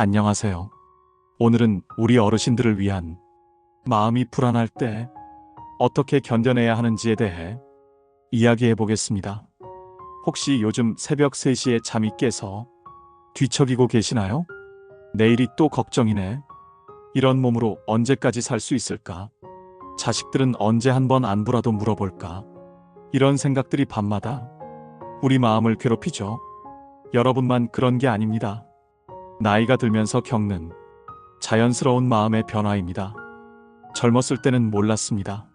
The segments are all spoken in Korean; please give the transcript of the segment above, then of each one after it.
안녕하세요. 오늘은 우리 어르신들을 위한 마음이 불안할 때 어떻게 견뎌내야 하는지에 대해 이야기해 보겠습니다. 혹시 요즘 새벽 3시에 잠이 깨서 뒤척이고 계시나요? 내일이 또 걱정이네. 이런 몸으로 언제까지 살 수 있을까? 자식들은 언제 한 번 안부라도 물어볼까? 이런 생각들이 밤마다 우리 마음을 괴롭히죠. 여러분만 그런 게 아닙니다. 나이가 들면서 겪는 자연스러운 마음의 변화입니다. 젊었을 때는 몰랐습니다.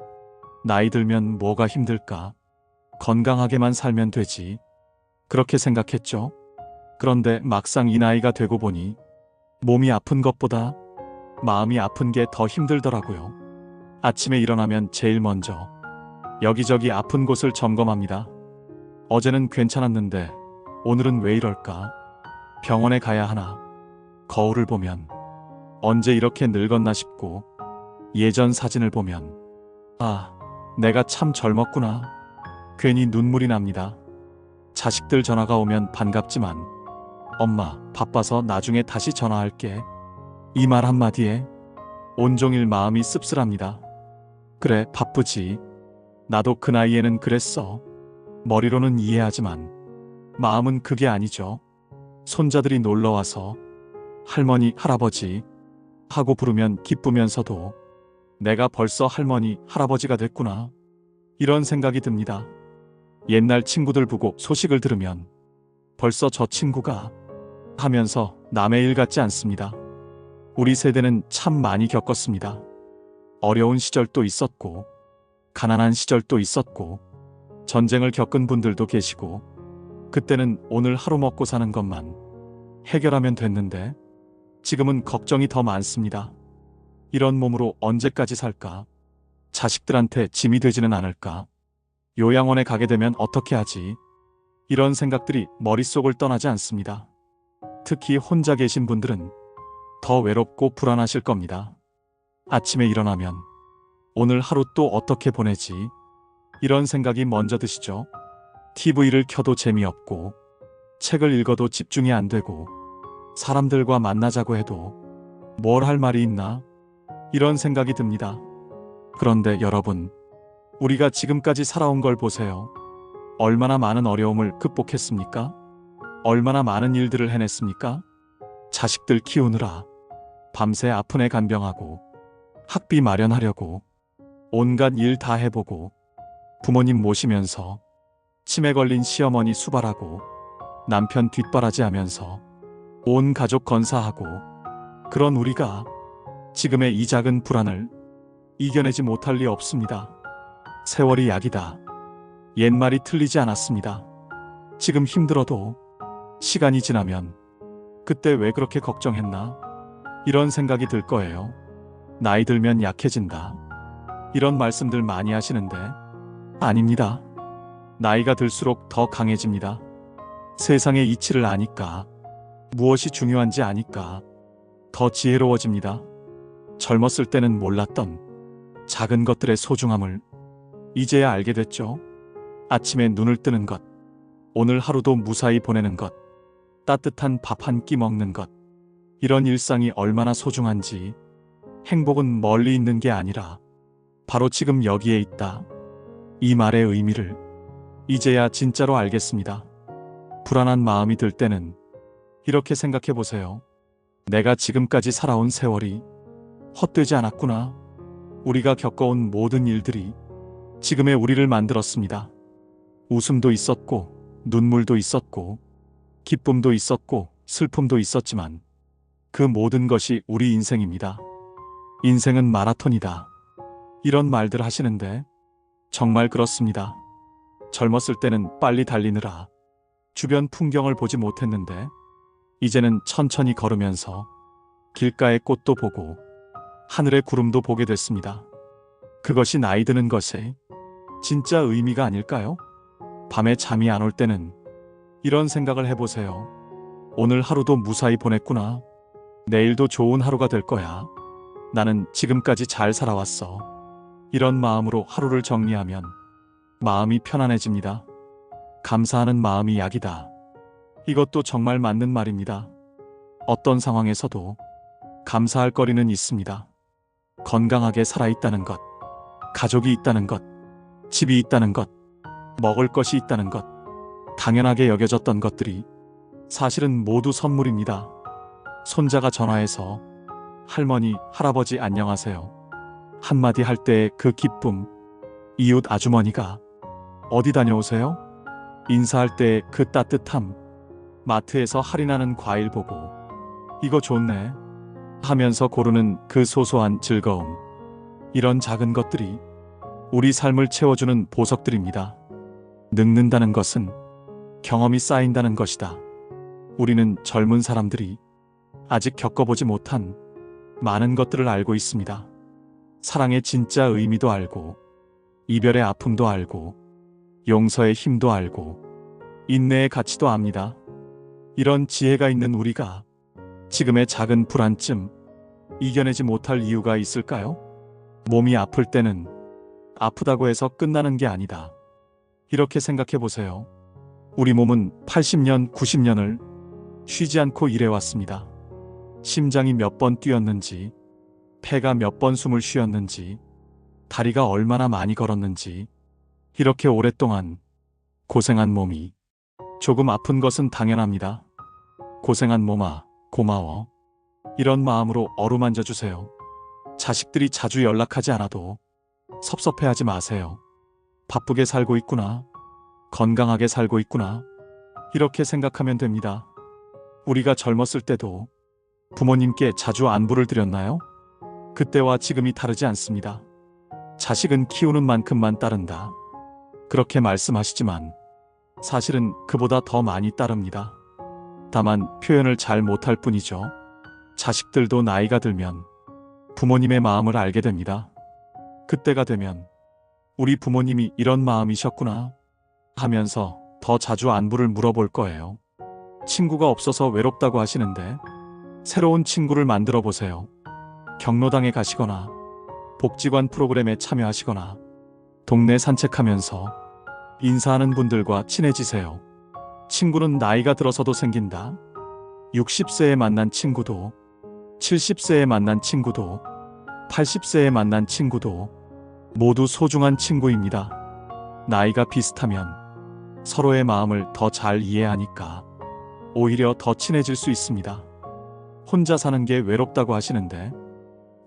나이 들면 뭐가 힘들까? 건강하게만 살면 되지. 그렇게 생각했죠. 그런데 막상 이 나이가 되고 보니 몸이 아픈 것보다 마음이 아픈 게 더 힘들더라고요. 아침에 일어나면 제일 먼저 여기저기 아픈 곳을 점검합니다. 어제는 괜찮았는데 오늘은 왜 이럴까? 병원에 가야 하나? 거울을 보면 언제 이렇게 늙었나 싶고 예전 사진을 보면 아, 내가 참 젊었구나. 괜히 눈물이 납니다. 자식들 전화가 오면 반갑지만 엄마, 바빠서 나중에 다시 전화할게. 이 말 한마디에 온종일 마음이 씁쓸합니다. 그래, 바쁘지. 나도 그 나이에는 그랬어. 머리로는 이해하지만 마음은 그게 아니죠. 손자들이 놀러 와서 할머니, 할아버지 하고 부르면 기쁘면서도 내가 벌써 할머니, 할아버지가 됐구나. 이런 생각이 듭니다. 옛날 친구들 보고 소식을 들으면 벌써 저 친구가 하면서 남의 일 같지 않습니다. 우리 세대는 참 많이 겪었습니다. 어려운 시절도 있었고, 가난한 시절도 있었고, 전쟁을 겪은 분들도 계시고, 그때는 오늘 하루 먹고 사는 것만 해결하면 됐는데, 지금은 걱정이 더 많습니다. 이런 몸으로 언제까지 살까? 자식들한테 짐이 되지는 않을까? 요양원에 가게 되면 어떻게 하지? 이런 생각들이 머릿속을 떠나지 않습니다. 특히 혼자 계신 분들은 더 외롭고 불안하실 겁니다. 아침에 일어나면 오늘 하루 또 어떻게 보내지? 이런 생각이 먼저 드시죠. TV를 켜도 재미없고 책을 읽어도 집중이 안 되고 사람들과 만나자고 해도 뭘 할 말이 있나? 이런 생각이 듭니다. 그런데 여러분, 우리가 지금까지 살아온 걸 보세요. 얼마나 많은 어려움을 극복했습니까? 얼마나 많은 일들을 해냈습니까? 자식들 키우느라 밤새 아픈 애 간병하고 학비 마련하려고 온갖 일 다 해보고 부모님 모시면서 치매 걸린 시어머니 수발하고 남편 뒷바라지 하면서 온 가족 건사하고 그런 우리가 지금의 이 작은 불안을 이겨내지 못할 리 없습니다. 세월이 약이다. 옛말이 틀리지 않았습니다. 지금 힘들어도 시간이 지나면 그때 왜 그렇게 걱정했나? 이런 생각이 들 거예요. 나이 들면 약해진다. 이런 말씀들 많이 하시는데 아닙니다. 나이가 들수록 더 강해집니다. 세상의 이치를 아니까 무엇이 중요한지 아니까 더 지혜로워집니다. 젊었을 때는 몰랐던 작은 것들의 소중함을 이제야 알게 됐죠. 아침에 눈을 뜨는 것, 오늘 하루도 무사히 보내는 것, 따뜻한 밥 한 끼 먹는 것, 이런 일상이 얼마나 소중한지, 행복은 멀리 있는 게 아니라 바로 지금 여기에 있다. 이 말의 의미를 이제야 진짜로 알겠습니다. 불안한 마음이 들 때는 이렇게 생각해 보세요. 내가 지금까지 살아온 세월이 헛되지 않았구나. 우리가 겪어온 모든 일들이 지금의 우리를 만들었습니다. 웃음도 있었고, 눈물도 있었고, 기쁨도 있었고, 슬픔도 있었지만, 그 모든 것이 우리 인생입니다. 인생은 마라톤이다. 이런 말들 하시는데, 정말 그렇습니다. 젊었을 때는 빨리 달리느라 주변 풍경을 보지 못했는데, 이제는 천천히 걸으면서 길가의 꽃도 보고, 하늘의 구름도 보게 됐습니다. 그것이 나이 드는 것의 진짜 의미가 아닐까요? 밤에 잠이 안 올 때는 이런 생각을 해보세요. 오늘 하루도 무사히 보냈구나. 내일도 좋은 하루가 될 거야. 나는 지금까지 잘 살아왔어. 이런 마음으로 하루를 정리하면 마음이 편안해집니다. 감사하는 마음이 약이다. 이것도 정말 맞는 말입니다. 어떤 상황에서도 감사할 거리는 있습니다. 건강하게 살아있다는 것, 가족이 있다는 것, 집이 있다는 것, 먹을 것이 있다는 것, 당연하게 여겨졌던 것들이 사실은 모두 선물입니다. 손자가 전화해서 할머니, 할아버지 안녕하세요. 한마디 할 때의 그 기쁨, 이웃 아주머니가 어디 다녀오세요? 인사할 때의 그 따뜻함, 마트에서 할인하는 과일 보고 이거 좋네 하면서 고르는 그 소소한 즐거움. 이런 작은 것들이 우리 삶을 채워주는 보석들입니다. 늙는다는 것은 경험이 쌓인다는 것이다. 우리는 젊은 사람들이 아직 겪어보지 못한 많은 것들을 알고 있습니다. 사랑의 진짜 의미도 알고, 이별의 아픔도 알고, 용서의 힘도 알고, 인내의 가치도 압니다. 이런 지혜가 있는 우리가 지금의 작은 불안쯤 이겨내지 못할 이유가 있을까요? 몸이 아플 때는 아프다고 해서 끝나는 게 아니다. 이렇게 생각해 보세요. 우리 몸은 80년, 90년을 쉬지 않고 일해왔습니다. 심장이 몇 번 뛰었는지, 폐가 몇 번 숨을 쉬었는지, 다리가 얼마나 많이 걸었는지, 이렇게 오랫동안 고생한 몸이 조금 아픈 것은 당연합니다. 고생한 몸아, 고마워. 이런 마음으로 어루만져 주세요. 자식들이 자주 연락하지 않아도 섭섭해하지 마세요. 바쁘게 살고 있구나. 건강하게 살고 있구나. 이렇게 생각하면 됩니다. 우리가 젊었을 때도 부모님께 자주 안부를 드렸나요? 그때와 지금이 다르지 않습니다. 자식은 키우는 만큼만 따른다. 그렇게 말씀하시지만 사실은 그보다 더 많이 따릅니다. 다만 표현을 잘 못할 뿐이죠. 자식들도 나이가 들면 부모님의 마음을 알게 됩니다. 그때가 되면 우리 부모님이 이런 마음이셨구나 하면서 더 자주 안부를 물어볼 거예요. 친구가 없어서 외롭다고 하시는데 새로운 친구를 만들어 보세요. 경로당에 가시거나 복지관 프로그램에 참여하시거나 동네 산책하면서 인사하는 분들과 친해지세요. 친구는 나이가 들어서도 생긴다. 60세에 만난 친구도 70세에 만난 친구도 80세에 만난 친구도 모두 소중한 친구입니다. 나이가 비슷하면 서로의 마음을 더 잘 이해하니까 오히려 더 친해질 수 있습니다. 혼자 사는 게 외롭다고 하시는데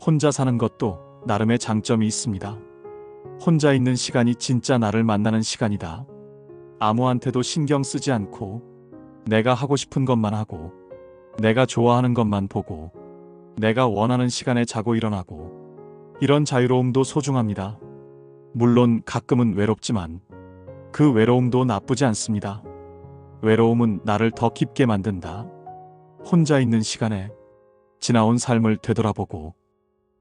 혼자 사는 것도 나름의 장점이 있습니다. 혼자 있는 시간이 진짜 나를 만나는 시간이다. 아무한테도 신경 쓰지 않고 내가 하고 싶은 것만 하고 내가 좋아하는 것만 보고 내가 원하는 시간에 자고 일어나고 이런 자유로움도 소중합니다. 물론 가끔은 외롭지만 그 외로움도 나쁘지 않습니다. 외로움은 나를 더 깊게 만든다. 혼자 있는 시간에 지나온 삶을 되돌아보고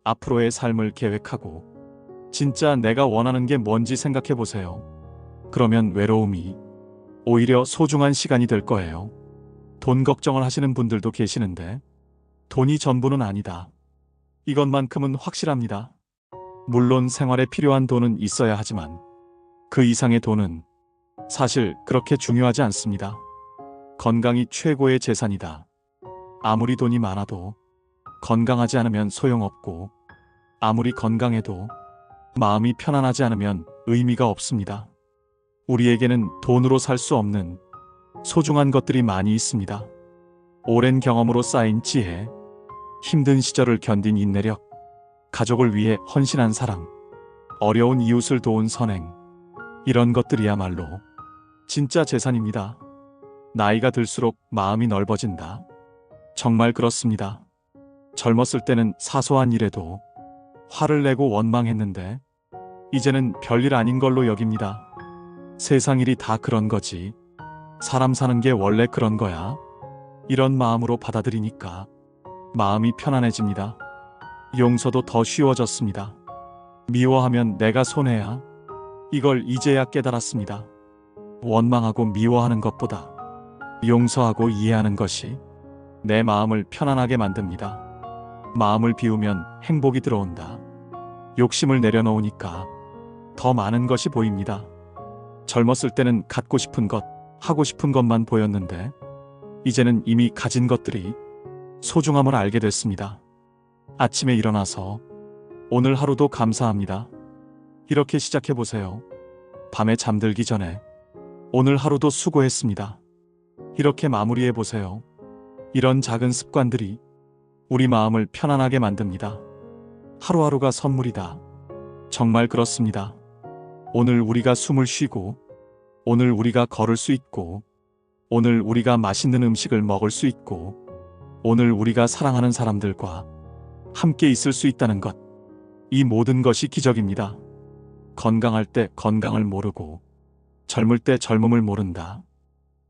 앞으로의 삶을 계획하고 진짜 내가 원하는 게 뭔지 생각해 보세요. 그러면 외로움이 오히려 소중한 시간이 될 거예요. 돈 걱정을 하시는 분들도 계시는데 돈이 전부는 아니다. 이것만큼은 확실합니다. 물론 생활에 필요한 돈은 있어야 하지만 그 이상의 돈은 사실 그렇게 중요하지 않습니다. 건강이 최고의 재산이다. 아무리 돈이 많아도 건강하지 않으면 소용없고 아무리 건강해도 마음이 편안하지 않으면 의미가 없습니다. 우리에게는 돈으로 살 수 없는 소중한 것들이 많이 있습니다. 오랜 경험으로 쌓인 지혜, 힘든 시절을 견딘 인내력, 가족을 위해 헌신한 사랑, 어려운 이웃을 도운 선행, 이런 것들이야말로 진짜 재산입니다. 나이가 들수록 마음이 넓어진다. 정말 그렇습니다. 젊었을 때는 사소한 일에도 화를 내고 원망했는데 이제는 별일 아닌 걸로 여깁니다. 세상 일이 다 그런 거지. 사람 사는 게 원래 그런 거야. 이런 마음으로 받아들이니까 마음이 편안해집니다. 용서도 더 쉬워졌습니다. 미워하면 내가 손해야. 이걸 이제야 깨달았습니다. 원망하고 미워하는 것보다 용서하고 이해하는 것이 내 마음을 편안하게 만듭니다. 마음을 비우면 행복이 들어온다. 욕심을 내려놓으니까 더 많은 것이 보입니다. 젊었을 때는 갖고 싶은 것, 하고 싶은 것만 보였는데, 이제는 이미 가진 것들이 소중함을 알게 됐습니다. 아침에 일어나서 오늘 하루도 감사합니다. 이렇게 시작해 보세요. 밤에 잠들기 전에 오늘 하루도 수고했습니다. 이렇게 마무리해 보세요. 이런 작은 습관들이 우리 마음을 편안하게 만듭니다. 하루하루가 선물이다. 정말 그렇습니다. 오늘 우리가 숨을 쉬고, 오늘 우리가 걸을 수 있고, 오늘 우리가 맛있는 음식을 먹을 수 있고, 오늘 우리가 사랑하는 사람들과 함께 있을 수 있다는 것. 이 모든 것이 기적입니다. 건강할 때 건강을 모르고, 젊을 때 젊음을 모른다.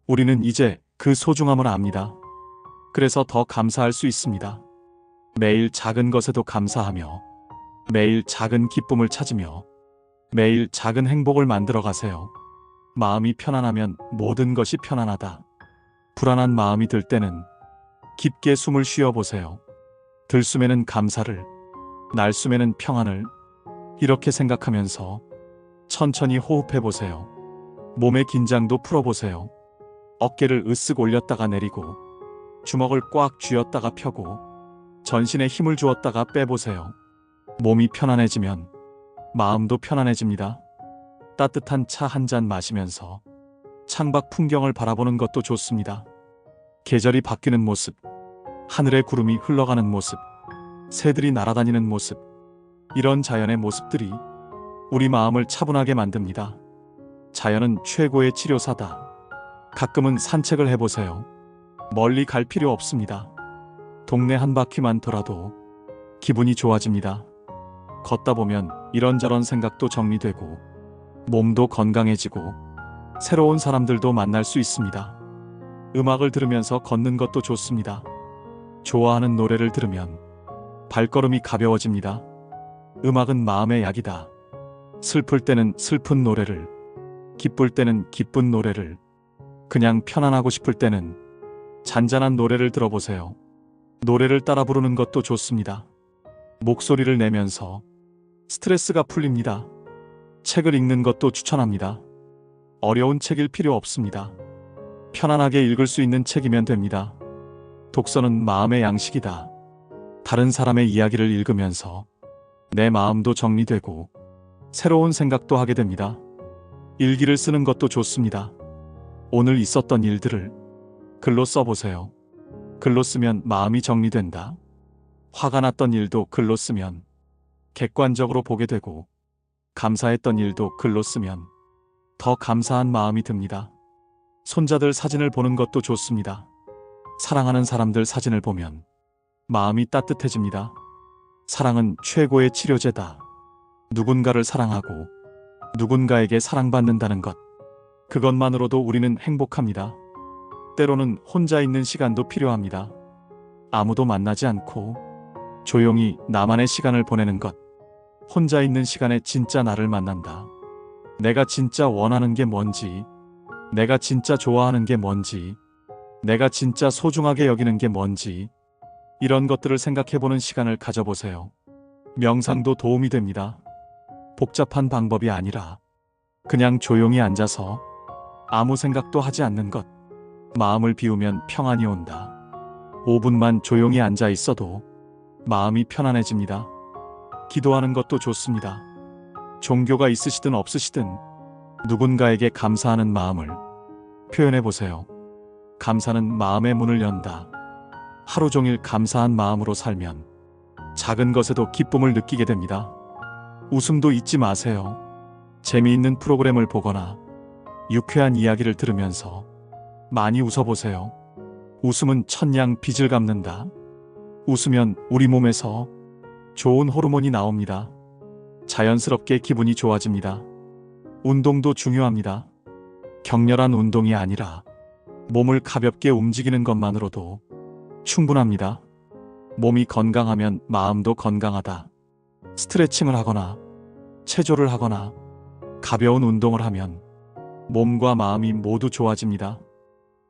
우리는 이제 그 소중함을 압니다. 그래서 더 감사할 수 있습니다. 매일 작은 것에도 감사하며, 매일 작은 기쁨을 찾으며, 매일 작은 행복을 만들어 가세요. 마음이 편안하면 모든 것이 편안하다. 불안한 마음이 들 때는 깊게 숨을 쉬어 보세요. 들숨에는 감사를, 날숨에는 평안을 이렇게 생각하면서 천천히 호흡해 보세요. 몸의 긴장도 풀어 보세요. 어깨를 으쓱 올렸다가 내리고 주먹을 꽉 쥐었다가 펴고 전신에 힘을 주었다가 빼보세요. 몸이 편안해지면 마음도 편안해집니다. 따뜻한 차 한 잔 마시면서 창밖 풍경을 바라보는 것도 좋습니다. 계절이 바뀌는 모습, 하늘의 구름이 흘러가는 모습, 새들이 날아다니는 모습, 이런 자연의 모습들이 우리 마음을 차분하게 만듭니다. 자연은 최고의 치료사다. 가끔은 산책을 해보세요. 멀리 갈 필요 없습니다. 동네 한 바퀴만 돌아도 기분이 좋아집니다. 걷다 보면 이런저런 생각도 정리되고 몸도 건강해지고 새로운 사람들도 만날 수 있습니다. 음악을 들으면서 걷는 것도 좋습니다. 좋아하는 노래를 들으면 발걸음이 가벼워집니다. 음악은 마음의 약이다. 슬플 때는 슬픈 노래를, 기쁠 때는 기쁜 노래를, 그냥 편안하고 싶을 때는 잔잔한 노래를 들어보세요. 노래를 따라 부르는 것도 좋습니다. 목소리를 내면서 스트레스가 풀립니다. 책을 읽는 것도 추천합니다. 어려운 책일 필요 없습니다. 편안하게 읽을 수 있는 책이면 됩니다. 독서는 마음의 양식이다. 다른 사람의 이야기를 읽으면서 내 마음도 정리되고 새로운 생각도 하게 됩니다. 일기를 쓰는 것도 좋습니다. 오늘 있었던 일들을 글로 써보세요. 글로 쓰면 마음이 정리된다. 화가 났던 일도 글로 쓰면 객관적으로 보게 되고 감사했던 일도 글로 쓰면 더 감사한 마음이 듭니다. 손자들 사진을 보는 것도 좋습니다. 사랑하는 사람들 사진을 보면 마음이 따뜻해집니다. 사랑은 최고의 치료제다. 누군가를 사랑하고 누군가에게 사랑받는다는 것. 그것만으로도 우리는 행복합니다. 때로는 혼자 있는 시간도 필요합니다. 아무도 만나지 않고 조용히 나만의 시간을 보내는 것. 혼자 있는 시간에 진짜 나를 만난다. 내가 진짜 원하는 게 뭔지, 내가 진짜 좋아하는 게 뭔지, 내가 진짜 소중하게 여기는 게 뭔지, 이런 것들을 생각해보는 시간을 가져보세요. 명상도 도움이 됩니다. 복잡한 방법이 아니라 그냥 조용히 앉아서 아무 생각도 하지 않는 것. 마음을 비우면 평안이 온다. 5분만 조용히 앉아 있어도 마음이 편안해집니다. 기도하는 것도 좋습니다. 종교가 있으시든 없으시든 누군가에게 감사하는 마음을 표현해 보세요. 감사는 마음의 문을 연다. 하루 종일 감사한 마음으로 살면 작은 것에도 기쁨을 느끼게 됩니다. 웃음도 잊지 마세요. 재미있는 프로그램을 보거나 유쾌한 이야기를 들으면서 많이 웃어보세요. 웃음은 천냥 빚을 갚는다. 웃으면 우리 몸에서 좋은 호르몬이 나옵니다. 자연스럽게 기분이 좋아집니다. 운동도 중요합니다. 격렬한 운동이 아니라 몸을 가볍게 움직이는 것만으로도 충분합니다. 몸이 건강하면 마음도 건강하다. 스트레칭을 하거나 체조를 하거나 가벼운 운동을 하면 몸과 마음이 모두 좋아집니다.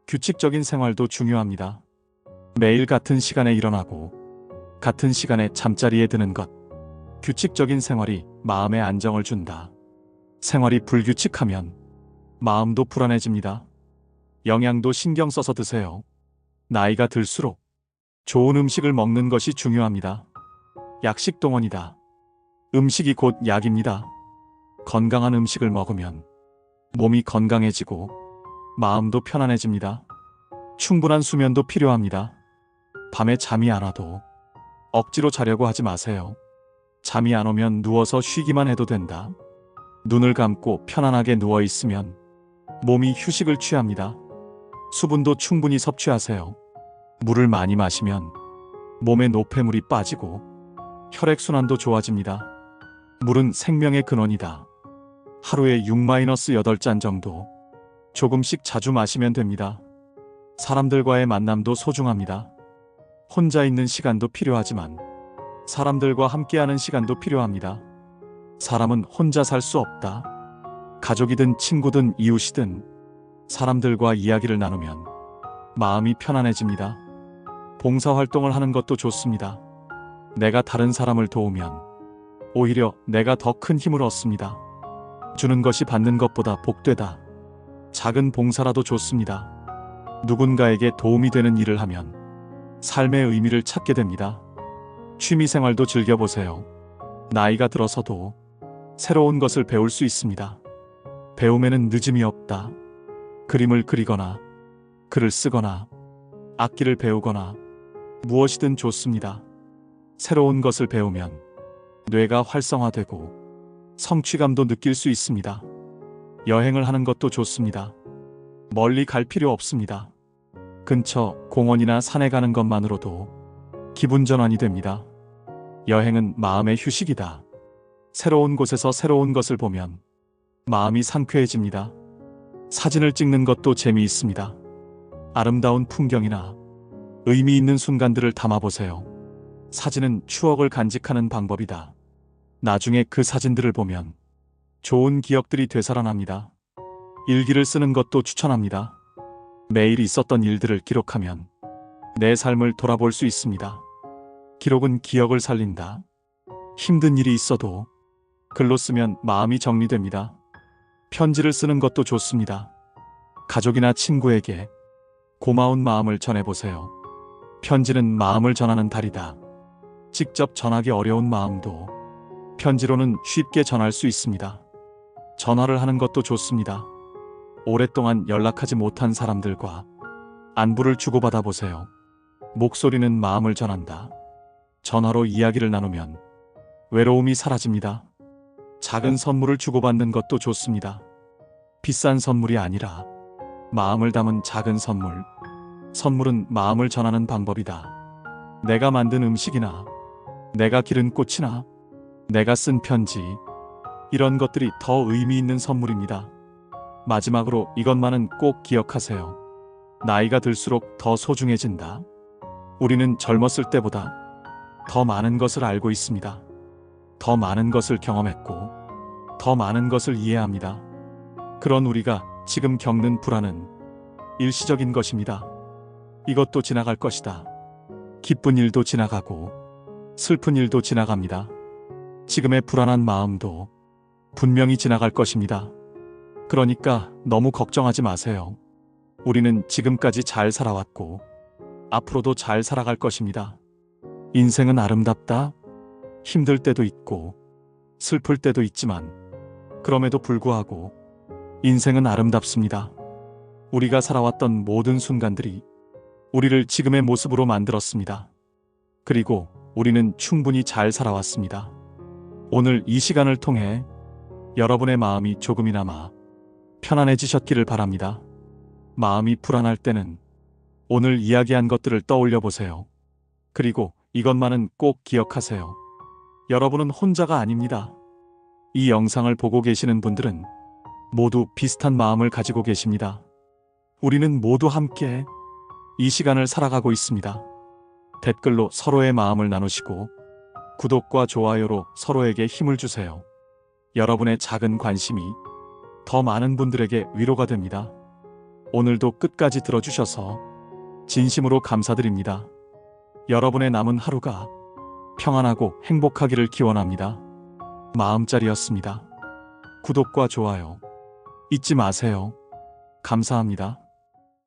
규칙적인 생활도 중요합니다. 매일 같은 시간에 일어나고 같은 시간에 잠자리에 드는 것. 규칙적인 생활이 마음에 안정을 준다. 생활이 불규칙하면 마음도 불안해집니다. 영양도 신경 써서 드세요. 나이가 들수록 좋은 음식을 먹는 것이 중요합니다. 약식 동원이다. 음식이 곧 약입니다. 건강한 음식을 먹으면 몸이 건강해지고 마음도 편안해집니다. 충분한 수면도 필요합니다. 밤에 잠이 안 와도 억지로 자려고 하지 마세요. 잠이 안 오면 누워서 쉬기만 해도 된다. 눈을 감고 편안하게 누워 있으면 몸이 휴식을 취합니다. 수분도 충분히 섭취하세요. 물을 많이 마시면 몸에 노폐물이 빠지고 혈액순환도 좋아집니다. 물은 생명의 근원이다. 하루에 6-8잔 정도 조금씩 자주 마시면 됩니다. 사람들과의 만남도 소중합니다. 혼자 있는 시간도 필요하지만 사람들과 함께하는 시간도 필요합니다. 사람은 혼자 살 수 없다. 가족이든 친구든 이웃이든 사람들과 이야기를 나누면 마음이 편안해집니다. 봉사활동을 하는 것도 좋습니다. 내가 다른 사람을 도우면 오히려 내가 더 큰 힘을 얻습니다. 주는 것이 받는 것보다 복되다. 작은 봉사라도 좋습니다. 누군가에게 도움이 되는 일을 하면 삶의 의미를 찾게 됩니다. 취미 생활도 즐겨보세요. 나이가 들어서도 새로운 것을 배울 수 있습니다. 배움에는 늦음이 없다. 그림을 그리거나 글을 쓰거나 악기를 배우거나 무엇이든 좋습니다. 새로운 것을 배우면 뇌가 활성화되고 성취감도 느낄 수 있습니다. 여행을 하는 것도 좋습니다. 멀리 갈 필요 없습니다. 근처 공원이나 산에 가는 것만으로도 기분 전환이 됩니다. 여행은 마음의 휴식이다. 새로운 곳에서 새로운 것을 보면 마음이 상쾌해집니다. 사진을 찍는 것도 재미있습니다. 아름다운 풍경이나 의미 있는 순간들을 담아보세요. 사진은 추억을 간직하는 방법이다. 나중에 그 사진들을 보면 좋은 기억들이 되살아납니다. 일기를 쓰는 것도 추천합니다. 매일 있었던 일들을 기록하면 내 삶을 돌아볼 수 있습니다. 기록은 기억을 살린다. 힘든 일이 있어도 글로 쓰면 마음이 정리됩니다. 편지를 쓰는 것도 좋습니다. 가족이나 친구에게 고마운 마음을 전해보세요. 편지는 마음을 전하는 달이다. 직접 전하기 어려운 마음도 편지로는 쉽게 전할 수 있습니다. 전화를 하는 것도 좋습니다. 오랫동안 연락하지 못한 사람들과 안부를 주고받아 보세요. 목소리는 마음을 전한다. 전화로 이야기를 나누면 외로움이 사라집니다. 작은 선물을 주고받는 것도 좋습니다. 비싼 선물이 아니라 마음을 담은 작은 선물. 선물은 마음을 전하는 방법이다. 내가 만든 음식이나 내가 기른 꽃이나 내가 쓴 편지. 이런 것들이 더 의미 있는 선물입니다. 마지막으로 이것만은 꼭 기억하세요. 나이가 들수록 더 소중해진다. 우리는 젊었을 때보다 더 많은 것을 알고 있습니다. 더 많은 것을 경험했고, 더 많은 것을 이해합니다. 그런 우리가 지금 겪는 불안은 일시적인 것입니다. 이것도 지나갈 것이다. 기쁜 일도 지나가고, 슬픈 일도 지나갑니다. 지금의 불안한 마음도 분명히 지나갈 것입니다. 그러니까 너무 걱정하지 마세요. 우리는 지금까지 잘 살아왔고, 앞으로도 잘 살아갈 것입니다. 인생은 아름답다. 힘들 때도 있고, 슬플 때도 있지만, 그럼에도 불구하고, 인생은 아름답습니다. 우리가 살아왔던 모든 순간들이 우리를 지금의 모습으로 만들었습니다. 그리고 우리는 충분히 잘 살아왔습니다. 오늘 이 시간을 통해 여러분의 마음이 조금이나마 편안해지셨기를 바랍니다. 마음이 불안할 때는 오늘 이야기한 것들을 떠올려 보세요. 그리고 이것만은 꼭 기억하세요. 여러분은 혼자가 아닙니다. 이 영상을 보고 계시는 분들은 모두 비슷한 마음을 가지고 계십니다. 우리는 모두 함께 이 시간을 살아가고 있습니다. 댓글로 서로의 마음을 나누시고 구독과 좋아요로 서로에게 힘을 주세요. 여러분의 작은 관심이 더 많은 분들에게 위로가 됩니다. 오늘도 끝까지 들어주셔서 진심으로 감사드립니다. 여러분의 남은 하루가 평안하고 행복하기를 기원합니다. 마음짜리였습니다. 구독과 좋아요 잊지 마세요. 감사합니다.